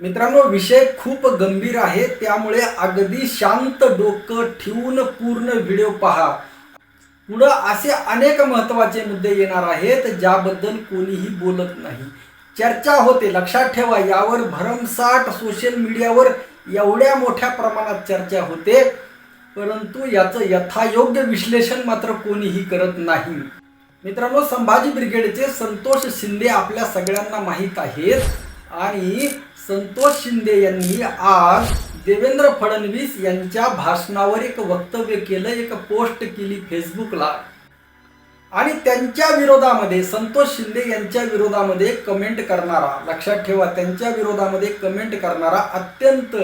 मित्रांनो विषय खूप गंभीर आहे त्यामुळे अगदी शांत डोकं ठेवून पूर्ण व्हिडिओ पहा. पुढं असे अनेक महत्त्वाचे मुद्दे येणार आहेत ज्याबद्दल कोणीही बोलत नाही. चर्चा होते लक्षात ठेवा यावर भरमसाठ सोशल मीडियावर एवढ्या मोठ्या प्रमाणात चर्चा होते परंतु याचं यथायोग्य विश्लेषण मात्र कोणीही करत नाही. मित्रांनो संभाजी ब्रिगेडचे संतोष शिंदे आपल्या सगळ्यांना माहीत आहेत आणि संतोष शिंदे यांनी आज देवेंद्र फडणवीस यांच्या भाषणावर एक वक्तव्य केलं एक पोस्ट केली फेसबुकला. आणि त्यांच्या विरोधामध्ये संतोष शिंदे यांच्या विरोधामध्ये कमेंट करणारा लक्षात ठेवा त्यांच्या विरोधामध्ये कमेंट करणारा अत्यंत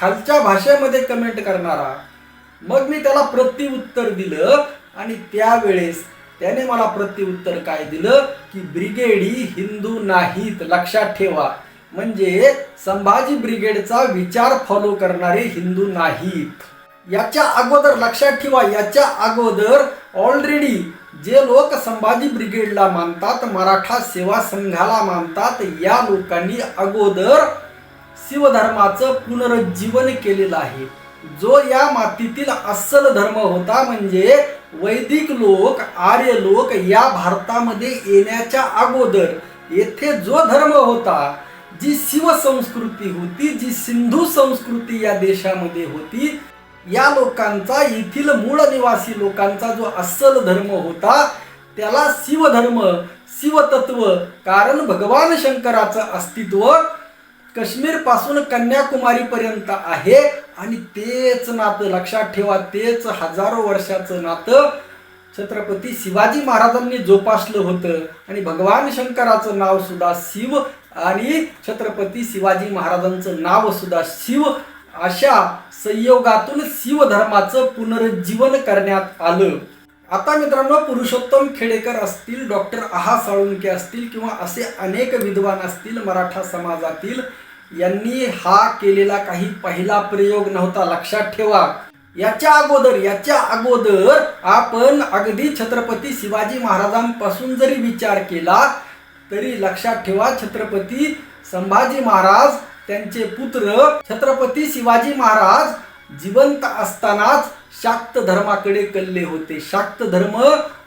खालच्या भाषेमध्ये कमेंट करणारा. मग मी त्याला प्रत्युत्तर दिलं आणि त्यावेळेस त्याने मला प्रत्युत्तर काय दिलं? की ब्रिगेड ही हिंदू नाहीत लक्षात ठेवा. म्हणजे संभाजी ब्रिगेडचा विचार फॉलो करणारे हिंदू नाहीत. याच्या अगोदर लक्षात ठेवा याच्या अगोदर ऑलरेडी जे लोक संभाजी ब्रिगेडला मानतात मराठा सेवा संघाला मानतात या लोकांनी अगोदर शिवधर्माचं पुनरुज्जीवन केलेलं आहे. जो या मातीतील अस्सल धर्म होता म्हणजे वैदिक लोक आर्य लोक या भारतामध्ये येण्याच्या अगोदर येथे जो धर्म होता जी शिवसंस्कृती होती जी सिंधू संस्कृती या देशामध्ये होती या लोकांचा येथील मूळ निवासी लोकांचा जो अस्सल धर्म होता त्याला शिवधर्म शिवतत्व कारण भगवान शंकराचं अस्तित्व काश्मीरपासून कन्याकुमारी पर्यंत आहे. आणि तेच नातं लक्षात ठेवा तेच हजारो वर्षाचं नातं. छत्रपती शिवाजी महाराजांनी जोपासलं होतं. आणि भगवान शंकराचं नाव सुद्धा शिव आणि छत्रपती शिवाजी महाराजांचं नाव सुद्धा शिव अशा संयोगातून शिवधर्माचं पुनरुज्जीवन करण्यात आलं. आता मित्रांनो पुरुषोत्तम खेडेकर असतील डॉक्टर आहा साळुंके असतील किंवा असे अनेक विद्वान असतील मराठा समाजातील यांनी हा केलेला काही पहिला प्रयोग नव्हता. लक्षात ठेवा. याच्या अगोदर याच्या अगोदर आपण अगदी छत्रपती शिवाजी महाराजांपासून जरी विचार केला तरी लक्षात ठेवा छत्रपती संभाजी महाराज त्यांचे पुत्र छत्रपती शिवाजी महाराज जिवंत असतानाच शाक्त धर्माकडे कल्ले होते. शाक्त धर्म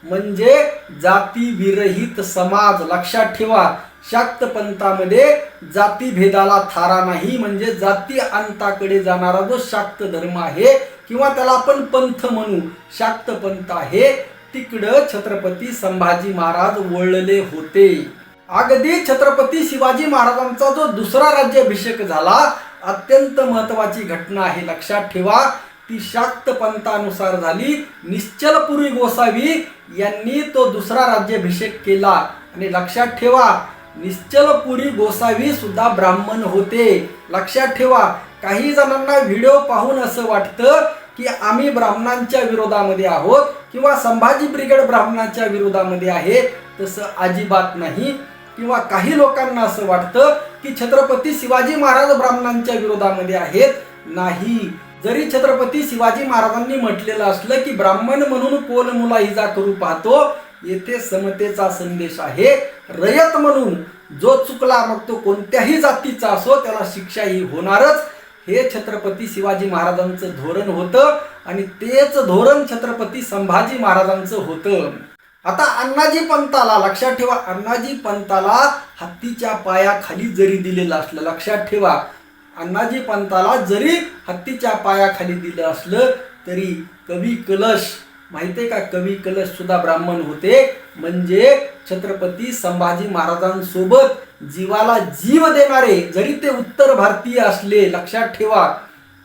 म्हणजे जाती विरहित समाज. लक्षात ठेवा शाक्त पंथामध्ये जाती भेदाला थारा नाही. म्हणजे जाती अंताकडे जाणारा जो शाक्त धर्म आहे किंवा त्याला आपण पंथ म्हणू शाक्त पंथ आहे तिकडं छत्रपती संभाजी महाराज वळले होते. अगदी छत्रपती शिवाजी महाराजांचा जो दुसरा राज्याभिषेक झाला अत्यंत महत्वाची घटना आहे लक्षात ठेवा. ती शाक्त पंथानुसार झाली निश्चलपुरी गोसावी यांनी तो दुसरा राज्याभिषेक केला. आणि लक्षात ठेवा निश्चलपुरी गोसावी सुद्धा ब्राह्मण होते. लक्षात ठेवा काही जणांना व्हिडिओ पाहून असं वाटतं की आम्ही ब्राह्मणांच्या विरोधामध्ये आहोत किंवा संभाजी ब्रिगेड ब्राह्मणांच्या विरोधामध्ये आहे तसं अजिबात नाही. किंवा काही लोकांना असं वाटतं की छत्रपती शिवाजी महाराज ब्राह्मणांच्या विरोधामध्ये आहेत. नाही. जरी छत्रपती शिवाजी महाराजांनी म्हटलेलं असलं की ब्राह्मण म्हणून कोण मुला इजा करू पाहतो येथे समतेचा संदेश आहे. रयत म्हणून जो चुकला मग तो कोणत्याही जातीचा असो त्याला शिक्षा ही होणारच. हे छत्रपती शिवाजी महाराजांचं धोरण होतं आणि तेच धोरण छत्रपती संभाजी महाराजांचं होतं. आता अण्णाजी पंताला लक्षात ठेवा. अण्णाजी पंताला हत्तीच्या पायाखाली जरी दिलेलं असलं लक्षात ठेवा. अण्णाजी पंताला जरी हत्तीच्या पायाखाली दिलं असलं तरी कवी कलश माहिती का? कवी कलश सुद्धा ब्राह्मण होते. म्हणजे छत्रपती संभाजी महाराजांसोबत जीवाला जीव देणारे जरी ते उत्तर भारतीय असले लक्षात ठेवा.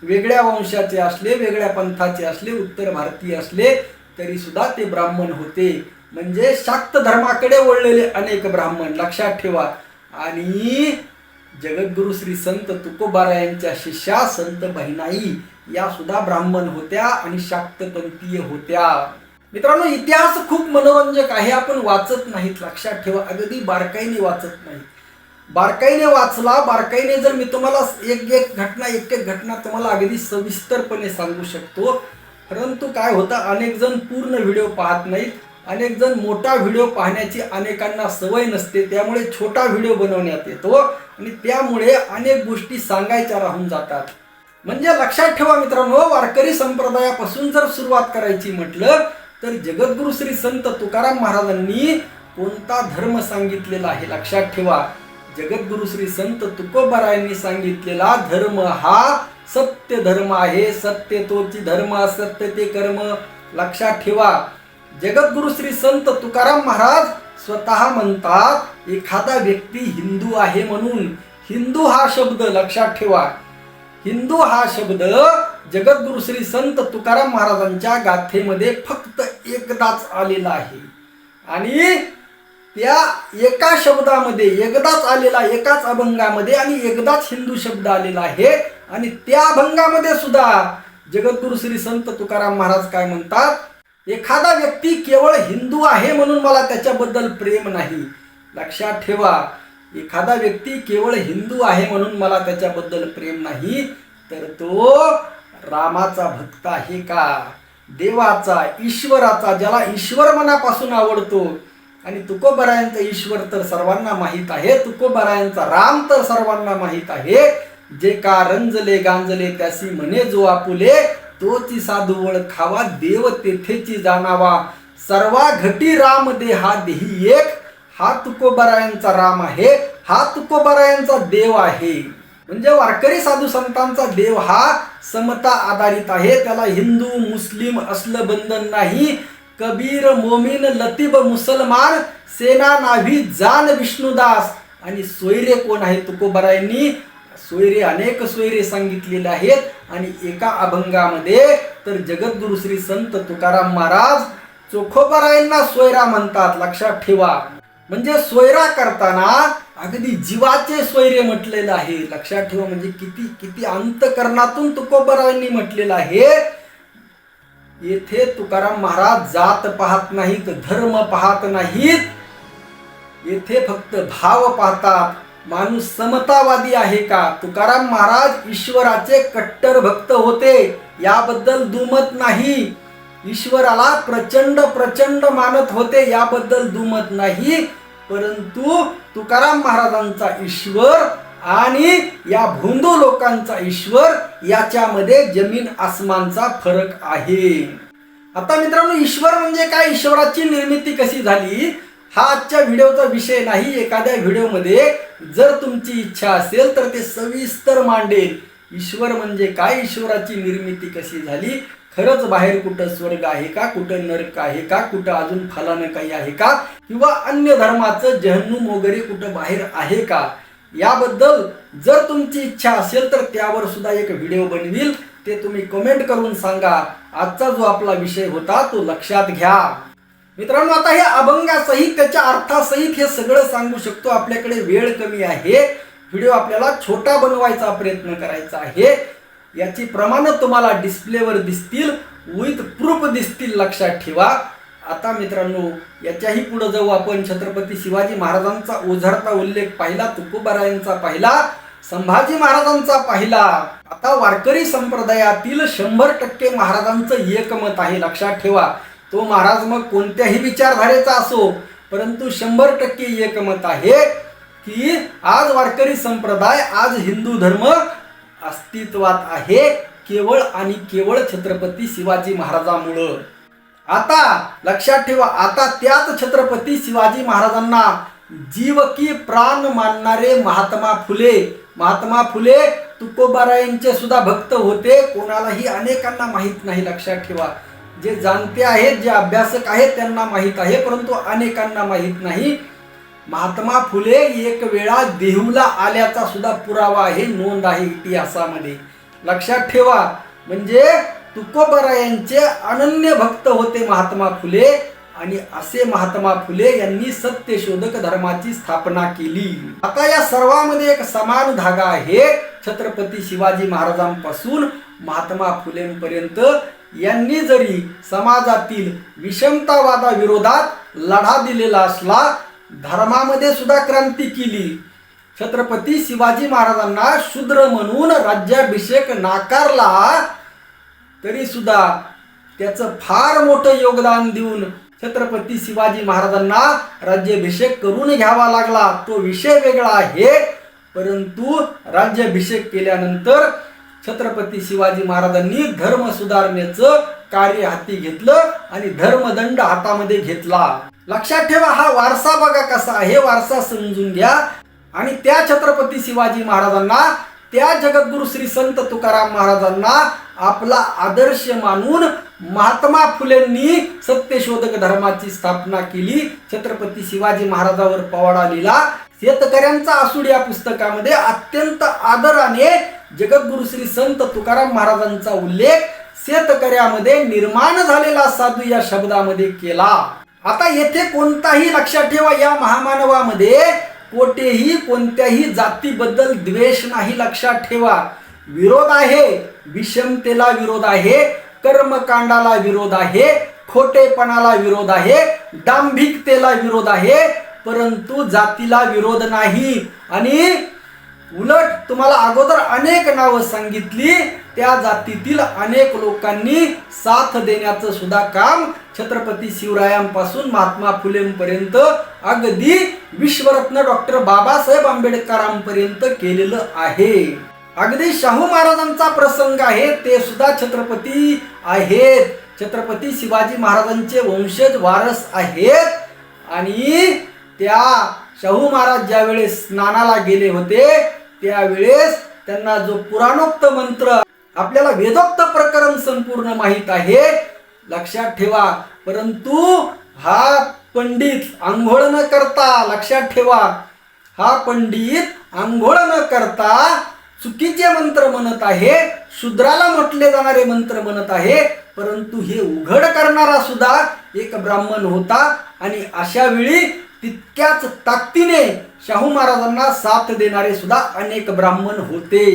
वेगळ्या वंशाचे असले वेगळ्या पंथाचे असले उत्तर भारतीय असले तरी सुद्धा ते ब्राह्मण होते. म्हणजे शाक्त धर्माकडे वळलेले अनेक ब्राह्मण लक्षात ठेवा. आणि जगद्गुरु श्री संत तुकोबारा यांच्या शिष्या संत बहिणाई या सुद्धा ब्राह्मण होत्या आणि शाक्तपंथीय होत्या. मित्रांनो इतिहास खूप मनोरंजक आहे आपण वाचत नाहीत लक्षात ठेवा. अगदी बारकाईने वाचत नाही बारकाईने वाचला बारकाईने जर मी तुम्हाला एक एक घटना एक एक घटना तुम्हाला अगदी सविस्तरपणे सांगू शकतो. परंतु काय होतं अनेक जण पूर्ण व्हिडिओ पाहत नाहीत. अनेक जण मोठा व्हिडिओ पाहण्याची अनेकांना सवय नसते त्यामुळे छोटा व्हिडिओ बनवण्यात येतो आणि त्यामुळे अनेक गोष्टी सांगायच्या राहून जातात. म्हणजे लक्षात ठेवा मित्रांनो वारकरी संप्रदायापासून जर सुरुवात करायची म्हटलं तर जगद्गुरु श्री संत तुकाराम महाराजांनी कोणता धर्म सांगितलेला आहे लक्षात ठेवा. जगद्गुरु श्री संत तुकोबारायांनी सांगितलेला धर्म हा सत्य धर्म आहे. सत्य तोची धर्म असत्य ते कर्म. लक्षात ठेवा. जगद्गुरु श्री संत तुकाराम महाराज स्वतः म्हणतात एखादा व्यक्ती हिंदू आहे म्हणून हिंदू हा शब्द लक्षात ठेवा. हिंदू हा शब्द जगद्गुरु श्री संत तुकाराम महाराजांच्या गाथेमध्ये फक्त एकदाच आलेला आहे. आणि त्या एका शब्दामध्ये एकदाच आलेला एकाच अभंगामध्ये आणि एकदाच हिंदू शब्द आलेला आहे. आणि त्या अभंगामध्ये सुद्धा जगद्गुरु श्री संत तुकाराम महाराज काय म्हणतात? एखादा व्यक्ती केवळ हिंदू आहे म्हणून मला त्याच्याबद्दल प्रेम नाही. लक्षात ठेवा एखादा व्यक्ती केवळ हिंदू आहे म्हणून मला त्याच्याबद्दल प्रेम नाही तर तो रामाचा भक्त आहे का? देवाचा ईश्वराचा ज्याला ईश्वर मनापासून आवडतो. आणि तुकोबरायांचा ईश्वर तर सर्वांना माहीत आहे तुकोबरायांचा राम तर सर्वांना माहीत आहे. जे का रंजले गांजले त्यासी म्हणे जो आपुले तोची साधू खावा देव तेथेची जाणावा. सर्वा घटी राम दे हा देही एक. हा तुकोबरायांचा राम आहे हा तुकोबरायांचा देव आहे. म्हणजे वारकरी साधू संतांचा देव हा समता आधारित आहे. त्याला हिंदू मुस्लिम असलं बंधन नाही. कबीर मोमीन लतीब मुसलमान सेना नाभी जान विष्णुदास आणि सोयरे कोण आहे तुकोबरायांनी? सोयरे अनेक सोयरे सांगितलेले आहेत. आणि एका अभंगामध्ये तर जगद्गुरु श्री संत तुकाराम महाराज चोखोबरायांना सोयरा म्हणतात. लक्षात ठेवा. म्हणजे सोयरा करताना अगदी जीवाचे सोयरे म्हटलेलं आहे. लक्षात ठेवा म्हणजे किती किती अंतकरणातून तुकोबरायांनी म्हटलेलं आहे. येथे तुकाराम महाराज जात पाहत नाहीत धर्म पाहत नाहीत. येथे फक्त भाव पाहतात. माणूस समतावादी आहे का? तुकाराम महाराज ईश्वराचे कट्टर भक्त होते याबद्दल दुमत नाही. ईश्वराला प्रचंड प्रचंड मानत होते याबद्दल दुमत नाही. परंतु तुकाराम महाराजांचा ईश्वर आणि या भोंदू लोकांचा ईश्वर याच्यामध्ये जमीन आसमानचा फरक आहे. आता मित्रांनो ईश्वर म्हणजे काय? ईश्वराची निर्मिती कशी झाली? हा आजच्या व्हिडिओचा विषय नाही एखाद्या व्हिडिओमध्ये जर तुमची इच्छा असेल तर ते सविस्तर मांडेल. ईश्वर म्हणजे काय? ईश्वराची निर्मिती कशी झाली? खरंच बाहेर कुठं स्वर्ग आहे का? कुठं नरक आहे का? कुठं अजून फलानं काही आहे का? किंवा अन्य धर्माचं जहन्नुम वगैरे कुठं बाहेर आहे का? याबद्दल जर तुमची इच्छा असेल तर त्यावर सुद्धा एक व्हिडिओ बनवील. ते तुम्ही कमेंट करून सांगा. आजचा जो आपला विषय होता तो लक्षात घ्या. मित्रांनो आता हे अभंगासहित त्याच्या अर्थासहित हे सगळं सांगू शकतो. आपल्याकडे वेळ कमी आहे. व्हिडिओ आपल्याला छोटा बनवायचा प्रयत्न करायचा आहे. याची प्रमाण तुम्हाला डिस्प्लेवर दिसतील. विथ प्रूफ दिसतील लक्षात ठेवा. आता मित्रांनो याच्याही पुढे जाऊ आपण. छत्रपती शिवाजी महाराजांचा ओझरता उल्लेख पाहिला तुकोबारायांचा पाहिला संभाजी महाराजांचा पाहिला. आता वारकरी संप्रदायातील शंभर टक्के महाराजांचं एकमत आहे लक्षात ठेवा. तो महाराज मग कोणत्याही विचारधारेचा असो परंतु शंभर टक्के एकमत आहे की आज वारकरी संप्रदाय आज हिंदू धर्म अस्तित्वात आहे केवळ आणि केवळ छत्रपती शिवाजी महाराजामुळं. आता लक्षात ठेवा आता त्याच छत्रपती शिवाजी महाराजांना जीव की प्राण मानणारे महात्मा फुले महात्मा फुले तुकोबारायांचे सुद्धा भक्त होते कोणालाही अनेकांना माहीत नाही लक्षात ठेवा. जे जाणते आहेत जे अभ्यासक आहेत त्यांना माहीत आहे परंतु अनेकांना माहीत नाही. महात्मा फुले एक वेळा देहूला आल्याचा सुद्धा पुरावा आहे नोंद आहे इतिहासामध्ये. लक्षात ठेवा म्हणजे तुकोबरायांचे अनन्य भक्त होते महात्मा फुले आणि असे महात्मा फुले यांनी सत्यशोधक धर्माची स्थापना केली. आता या सर्वांमध्ये एक समान धागा आहे. छत्रपती शिवाजी महाराजांपासून महात्मा फुलेंपर्यंत यांनी जरी समाजातील विषमतावादाविरोधात लढा दिलेला असला धर्मामध्ये सुद्धा क्रांती केली. छत्रपती शिवाजी महाराजांना शूद्र म्हणून राज्याभिषेक नाकारला तरी सुद्धा त्याचं फार मोठं योगदान देऊन छत्रपती शिवाजी महाराजांना राज्याभिषेक करून घ्यावा लागला. तो विषय वेगळा आहे परंतु राज्याभिषेक केल्यानंतर छत्रपती शिवाजी महाराजांनी धर्म सुधारण्याचं कार्य हाती घेतलं आणि धर्मदंड हातामध्ये घेतला. लक्षात ठेवा हा वारसा बघा कसा आहे. वारसा समजून घ्या. आणि त्या छत्रपती शिवाजी महाराजांना त्या जगद्गुरु श्री संत तुकाराम महाराजांना आपला आदर्श मानून महात्मा फुलेंनी सत्यशोधक धर्माची स्थापना केली. छत्रपती शिवाजी महाराजावर पवाडा लिहिला. शेतकऱ्यांचा आसूड या पुस्तकामध्ये अत्यंत आदराने जगद्गुरु श्री संत तुकाराम महाराजांचा उल्लेख शेतकऱ्यामध्ये निर्माण झालेला साधू या शब्दामध्ये केला. आता येथे कोणताही लक्षात ठेवा या महामानवामध्ये कोठेही कोणत्याही जातीबद्दल द्वेष नाही लक्षात ठेवा. विरोध आहे विषमतेला विरोध आहे कर्मकांडाला विरोध आहे खोटेपणाला विरोध आहे डांभिकतेला विरोध आहे परंतु जातीला विरोध नाही. आणि उलट तुम्हाला अगोदर अनेक नावं सांगितली त्या जातीतील अनेक लोकांनी साथ देण्याचं सुद्धा काम छत्रपती शिवरायांपासून महात्मा फुलेंपर्यंत अगदी विश्वरत्न डॉक्टर बाबासाहेब आंबेडकरांपर्यंत केलेलं आहे. अगदी शाहू महाराजांचा प्रसंग आहे ते सुद्धा छत्रपती आहेत. छत्रपती शिवाजी महाराजांचे वंशज वारस आहेत. आणि त्या शाहू महाराज ज्यावेळेस स्नानाला गेले होते त्यावेळेस त्यांना जो पुराणोक्त मंत्र आपल्याला वेदोक्त प्रकरण संपूर्ण माहीत आहे लक्षात ठेवा. परंतु हा पंडित आंघोळ न करता लक्षात ठेवा. हा पंडित आंघोळ न करता चुकीचे मंत्र म्हणत आहे शूद्राला म्हटले जाणारे मंत्र म्हणत आहे परंतु हे उघड करणारा सुद्धा एक ब्राह्मण होता. आणि अशा वेळी तितक्याच ताकदीने शाहू महाराजांना साथ देणारे सुद्धा अनेक ब्राह्मण होते.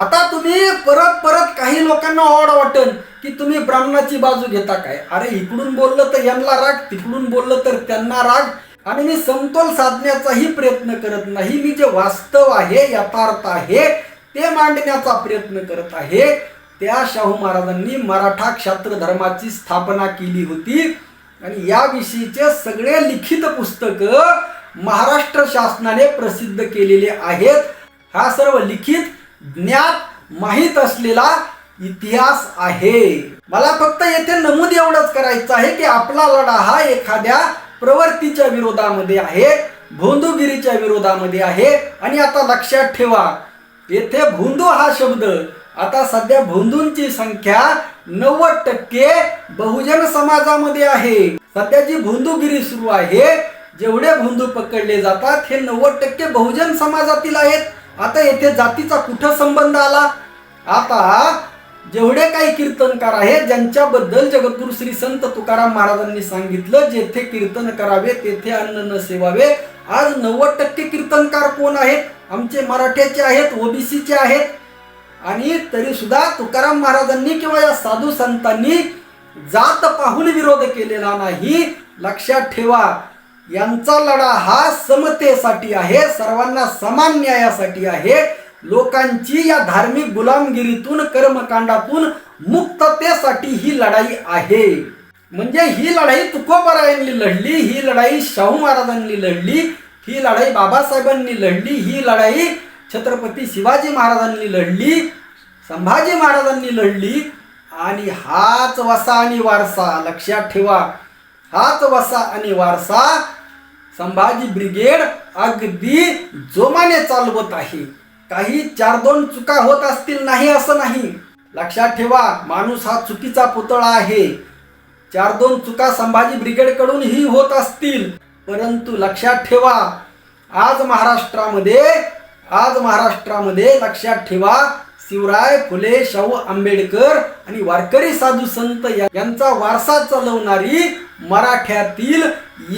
आता तुम्ही परत परत काही लोकांना ऑड वाटन की तुम्ही ब्राह्मणाची बाजू घेता काय? अरे इकडून बोललं तर यांना राग तिकडून बोललं तर त्यांना राग. आणि मी समतोल साधण्याचाही प्रयत्न करत नाही. मी जे वास्तव आहे यथार्थ आहे ते मांडण्याचा प्रयत्न करत आहे. त्या शाहू महाराजांनी मराठा क्षात्र धर्माची स्थापना केली होती. आणि याविषयीचे सगळे लिखित पुस्तकं महाराष्ट्र शासनाने प्रसिद्ध केलेले आहेत. हा सर्व लिखित ज्ञात माहीत असलेला इतिहास आहे. मला फक्त येथे नमूद एवढंच करायचं आहे की आपला लढा हा एखाद्या प्रवृत्तीच्या विरोधामध्ये आहे भोंदूगिरीच्या विरोधामध्ये आहे. आणि आता लक्षात ठेवा येथे भोंदू हा शब्द आता सध्या भोंदूंची संख्या नव्वद टक्के बहुजन समाजामध्ये आहे. सध्या जी भोंदूगिरी सुरू आहे जेवढे भोंदू पकडले जातात हे नव्वद टक्के बहुजन समाजातील आहेत. आता येथे जातीचा कुठं संबंध आला? आता जेवढे काही कीर्तनकार आहेत ज्यांच्याबद्दल जगद्गुरु श्री संत तुकाराम महाराजांनी सांगितलं जेथे कीर्तन करावे तेथे अन्न न सेवावे आज नव्वद टक्के कीर्तनकार कोण आहेत? आमचे मराठ्याचे आहेत ओबीसीचे आहेत. आणि तरी सुद्धा तुकाराम महाराजांनी किंवा या साधू संतांनी जात पाहून विरोध केलेला नाही. लक्षात ठेवा यांचा लढा हा समतेसाठी आहे सर्वांना समान न्यायासाठी आहे. लोकांची या धार्मिक गुलामगिरीतून कर्मकांडातून मुक्ततेसाठी ही लढाई आहे. म्हणजे ही लढाई तुकोबरायांनी लढली ही लढाई शाहू महाराजांनी लढली ही लढाई बाबासाहेबांनी लढली ही लढाई छत्रपती शिवाजी महाराजांनी लढली संभाजी महाराजांनी लढली आणि हाच वसा आणि वारसा लक्षात ठेवा. हाच वसा आणि वारसा संभाजी ब्रिगेड अगदी जोमाने चालवत आहे. काही चार दोन चुका होत असतील नाही असं नाही. लक्षात ठेवा माणूस हा चुकीचा पुतळा आहे. चार दोन चुका संभाजी ब्रिगेडकडून ही होत असतील परंतु लक्षात ठेवा आज महाराष्ट्रामध्ये आज महाराष्ट्रामध्ये लक्षात ठेवा शिवराय फुले शाहू आंबेडकर आणि वारकरी साधू संत यांचा वारसा चालवणारी मराठ्यातील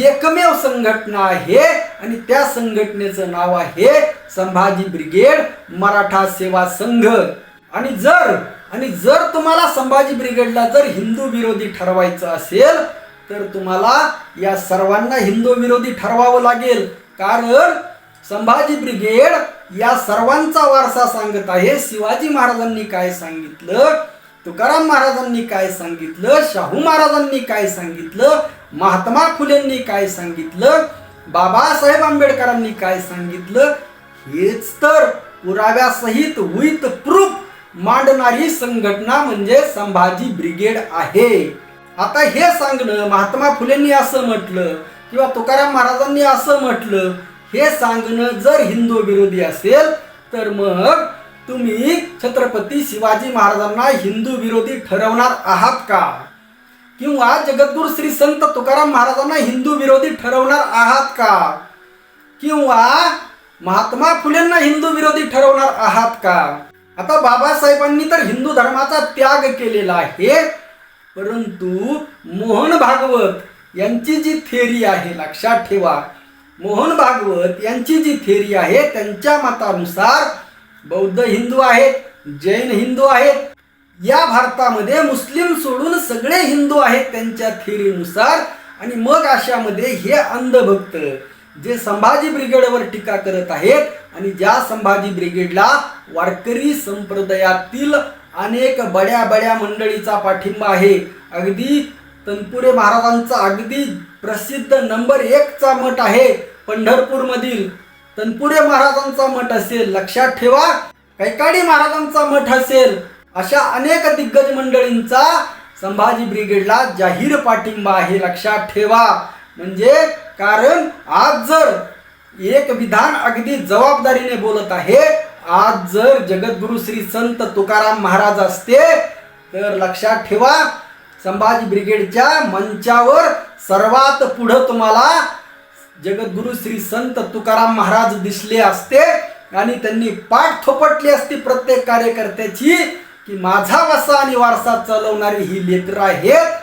एकमेव संघटना आहे आणि त्या संघटनेचं नाव आहे संभाजी ब्रिगेड मराठा सेवा संघ. आणि जर आणि जर तुम्हाला संभाजी ब्रिगेडला जर हिंदू विरोधी ठरवायचं असेल तर तुम्हाला या सर्वांना हिंदू विरोधी ठरवावं लागेल. कारण संभाजी ब्रिगेड या सर्वांचा वारसा सांगत आहे. शिवाजी महाराजांनी काय सांगितलं? तुकाराम महाराजांनी काय सांगितलं? शाहू महाराजांनी काय सांगितलं? महात्मा फुलेंनी काय सांगितलं? बाबासाहेब आंबेडकरांनी काय सांगितलं? हेच तर पुराव्यासहित विथ प्रूफ मांडणारी संघटना म्हणजे संभाजी ब्रिगेड आहे. आता हे सांगणं महात्मा फुलेंनी असं म्हटलं किंवा तुकाराम महाराजांनी असं म्हटलं हे सांगणं जर हिंदू विरोधी असेल तर मग तुम्ही छत्रपती शिवाजी महाराजांना हिंदू विरोधी ठरवणार आहात का? किंवा जगद्गुरु श्री संत तुकाराम महाराजांना हिंदू विरोधी ठरवणार आहात का? किंवा महात्मा फुलेंना हिंदू विरोधी ठरवणार आहात का? आता बाबासाहेबांनी तर हिंदू धर्माचा त्याग केलेला आहे परंतु मोहन भागवत यांची जी थेरी आहे लक्षात ठेवा मोहन भागवत यांची जी थेरी आहे त्यांच्या मतानुसार बौद्ध हिंदू आहेत जैन हिंदू आहेत या भारतामध्ये मुस्लिम सोडून सगळे हिंदू आहेत त्यांच्या थेरीनुसार. आणि मग अशामध्ये हे अंधभक्त जे संभाजी ब्रिगेडवर टीका करत आहेत आणि ज्या संभाजी ब्रिगेडला वारकरी संप्रदायातील अनेक बड्या बड्या मंडळीचा पाठिंबा आहे. अगदी तनपुरे महाराजांचा अगदी प्रसिद्ध नंबर एकचा मठ आहे. पंढरपूरमधील तनपुरे महाराजांचा मठ असेल लक्षात ठेवा. कैकाडी महाराजांचा मठ असेल अशा अनेक दिग्गज मंडळींचा संभाजी ब्रिगेडला जाहीर पाठिंबा आहे लक्षात ठेवा. म्हणजे कारण आज जर एक विधान अगदी जबाबदारीने बोलत आहे आज जर जगद्गुरु श्री संत तुकाराम महाराज असते तर लक्षात ठेवा संभाजी ब्रिगेडच्या मंचावर सर्वात पुढं तुम्हाला जगद्गुरु श्री संत तुकाराम महाराज दिसले असते आणि त्यांनी पाठ थोपटली असती प्रत्येक कार्यकर्त्याची की माझा वसा आणि वारसा चालवणारी ही लेकरं आहेत.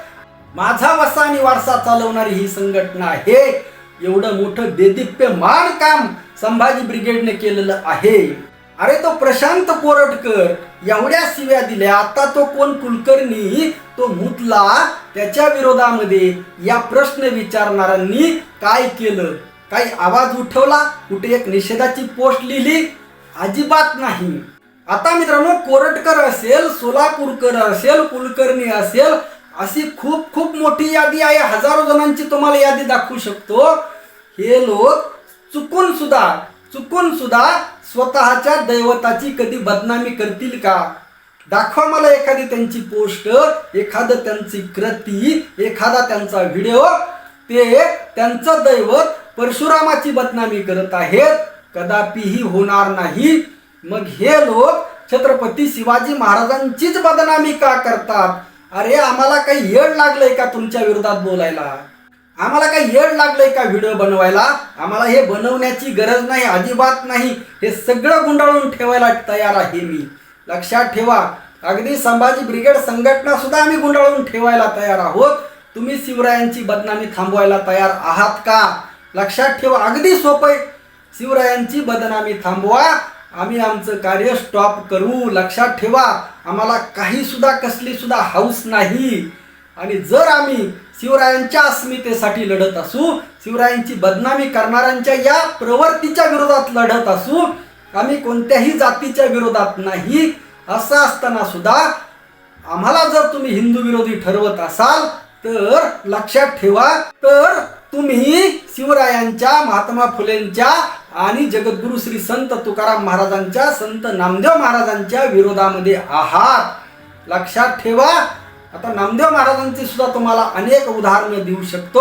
माझा वसा आणि वारसा चालवणारी ही संघटना आहे. एवढं मोठं देदीप्यमान काम संभाजी ब्रिगेडने केलेलं आहे. अरे तो प्रशांत कोरटकर एवढ्या शिव्या दिल्या आता तो कोण कुलकर्णी? तो मुतला त्याच्या विरोधामध्ये या प्रश्न विचारणाऱ्यांनी काय केलं? काही आवाज उठवला? कुठे एक निषेधाची पोस्ट लिहिली? अजिबात नाही. आता मित्रांनो कोरटकर असेल सोलापूरकर असेल कुलकर्णी असेल अशी खूप खूप मोठी यादी आहे. हजारो जणांची तुम्हाला यादी दाखवू शकतो. हे लोक चुकून सुद्धा चुकून सुद्धा स्वतःच्या दैवताची कधी बदनामी करतील का? दाखवा मला एखादी त्यांची पोस्ट एखादं त्यांची कृती एखादा त्यांचा व्हिडिओ. ते त्यांचं दैवत परशुरामाची बदनामी करत आहेत. कदापिही होणार नाही. मग हे लोक छत्रपती शिवाजी महाराजांचीच बदनामी का करतात? अरे आम्हाला काही येड लागलंय का तुमच्या विरोधात बोलायला? आम्हाला काही येड लागलंय का व्हिडिओ बनवायला? आम्हाला हे बनवण्याची गरज नाही अजिबात नाही. हे सगळं गुंडाळून ठेवायला तयार आहे मी. लक्षात ठेवा. अगदी संभाजी ब्रिगेड संघटना सुद्धा आम्ही गुंडाळून ठेवायला तयार आहोत. तुम्ही शिवरायांची बदनामी थांबवायला तयार आहात का? लक्षात ठेवा. अगदी सोपं आहे. शिवरायांची बदनामी थांबवा. आम्ही आमचं कार्य स्टॉप करू. लक्षात ठेवा. आम्हाला काही सुद्धा कसली सुद्धा हाऊस नाही. आणि जर आम्ही शिवरायांच्या अस्मितेसाठी लढत असू शिवरायांची बदनामी करणाऱ्यांच्या या प्रवृत्तीच्या विरोधात लढत असू आम्ही कोणत्याही जातीच्या विरोधात नाही असं असताना सुद्धा आम्हाला जर तुम्ही हिंदू विरोधी ठरवत असाल तर लक्षात ठेवा तर तुम्ही शिवरायांच्या महात्मा फुलेंच्या आणि जगद्गुरु श्री संत तुकाराम महाराजांच्या संत नामदेव महाराजांच्या विरोधामध्ये आहात. लक्षात ठेवा आता नामदेव महाराजांची सुद्धा तुम्हाला अनेक उदाहरणं देऊ शकतो.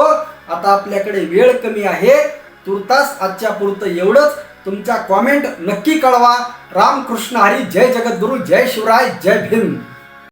आता आपल्याकडे वेळ कमी आहे. तुर्तास आजच्या पुरतं एवढंच. तुमच्या कॉमेंट नक्की कळवा. रामकृष्ण हरी जय जगद्गुरु जय शिवराय जय भीम.